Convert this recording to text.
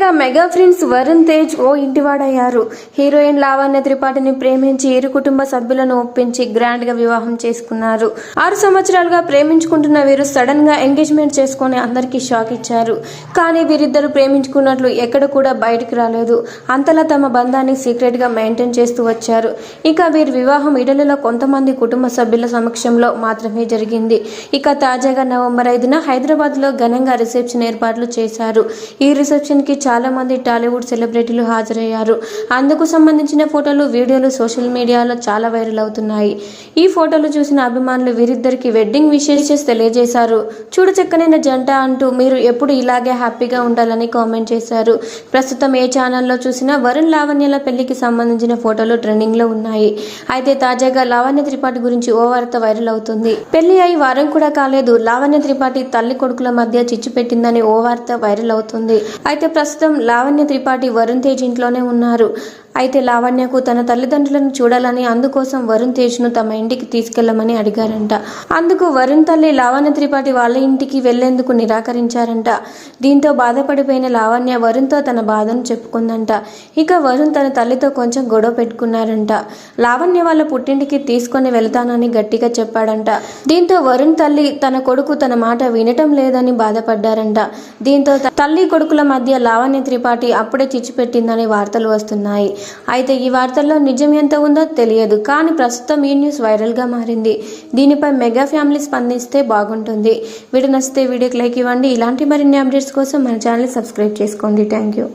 తాజాగా mega friends Varun Tej ఓ ఇంటివాడయ్యారు. హీరోయిన్ లావణ్య త్రిపాఠిని ప్రేమించి ఇరు కుటుంబ సభ్యులను ఒప్పించి గ్రాండ్గా వివాహం చేసుకున్నారు. ఆరు సంవత్సరాలుగా ప్రేమించుకుంటున్న వీరు సడన్గా ఎంగేజ్మెంట్ చేసుకుని అందరికీ షాక్ ఇచ్చారు. కానీ వీరిద్దరు ప్రేమించుకున్నట్లు ఎక్కడ కూడా బయటకు రాలేదు. అంతలా తమ బంధాన్ని సీక్రెట్గా మెయింటైన్ చేస్తూ వచ్చారు. ఇక వీరి వివాహం ఇడలిలో కొంతమంది కుటుంబ సభ్యుల సమక్షంలో మాత్రమే జరిగింది. ఇక తాజాగా నవంబర్ ఐదున హైదరాబాద్లో ఘనంగా రిసెప్షన్ ఏర్పాట్లు చేశారు. ఈ రిసెప్షన్కి చాలా మంది టాలీవుడ్ సెలబ్రిటీలు హాజరయ్యారు. అందుకు సంబంధించిన ఫోటోలు వీడియోలు సోషల్ మీడియాలో చాలా వైరల్ అవుతున్నాయి. ఈ ఫోటోలు చూసిన అభిమానులు వీరిద్దరికి వెడ్డింగ్ విషెస్ తెలియజేశారు. చూడు చక్కనైన జంట అంటూ మీరు ఎప్పుడు ఇలాగే హ్యాపీగా ఉండాలని కామెంట్ చేశారు. ప్రస్తుతం ఏ ఛానల్లో చూసినా వరుణ్ లావణ్యల పెళ్ళికి సంబంధించిన ఫోటోలు ట్రెండింగ్లో ఉన్నాయి. అయితే తాజాగా లావణ్య త్రిపాఠి గురించి ఓ వార్త వైరల్ అవుతుంది. పెళ్ళి అయి వారం కూడా కాలేదు. లావణ్య త్రిపాఠి తల్లి కొడుకుల మధ్య చిచ్చు పెట్టిందని ఓ వార్త వైరల్ అవుతుంది. అయితే ప్రస్తుతం లావణ్య త్రిపాఠి వరుణ్ తేజ్ ఇంట్లోనే ఉన్నారు. అయితే లావణ్యకు తన తల్లిదండ్రులను చూడాలని అందుకోసం వరుణ్ తేజ్ను తమ ఇంటికి తీసుకెళ్ళమని అడిగారంట. అందుకు వరుణ్ తల్లి లావణ్య త్రిపాఠి వాళ్ళ ఇంటికి వెళ్ళేందుకు నిరాకరించారంట. దీంతో బాధపడిపోయిన లావణ్య వరుణ్తో తన బాధను చెప్పుకుందంట. ఇక వరుణ్ తన తల్లితో కొంచెం గొడవ పెట్టుకున్నారంట. లావణ్య వాళ్ళ పుట్టింటికి తీసుకొని వెళ్తానని గట్టిగా చెప్పాడంట. దీంతో వరుణ్ తల్లి తన కొడుకు తన మాట వినటం లేదని బాధపడ్డారంట. దీంతో త- తల్లి కొడుకుల మధ్య లావణ్య త్రిపాఠి అప్పుడే చిచ్చుపెట్టిందని వార్తలు వస్తున్నాయి. అయితే ఈ వార్తల్లో నిజం ఎంత ఉందో తెలియదు కానీ ప్రస్తుతం ఈ న్యూస్ వైరల్గా మారింది. దీనిపై మెగా ఫ్యామిలీ స్పందిస్తే బాగుంటుంది. వీడియో నచ్చితే వీడియోకి లైక్ ఇవ్వండి. ఇలాంటి మరిన్ని అప్డేట్స్ కోసం మన ఛానల్ సబ్స్క్రైబ్ చేసుకోండి. Thank you.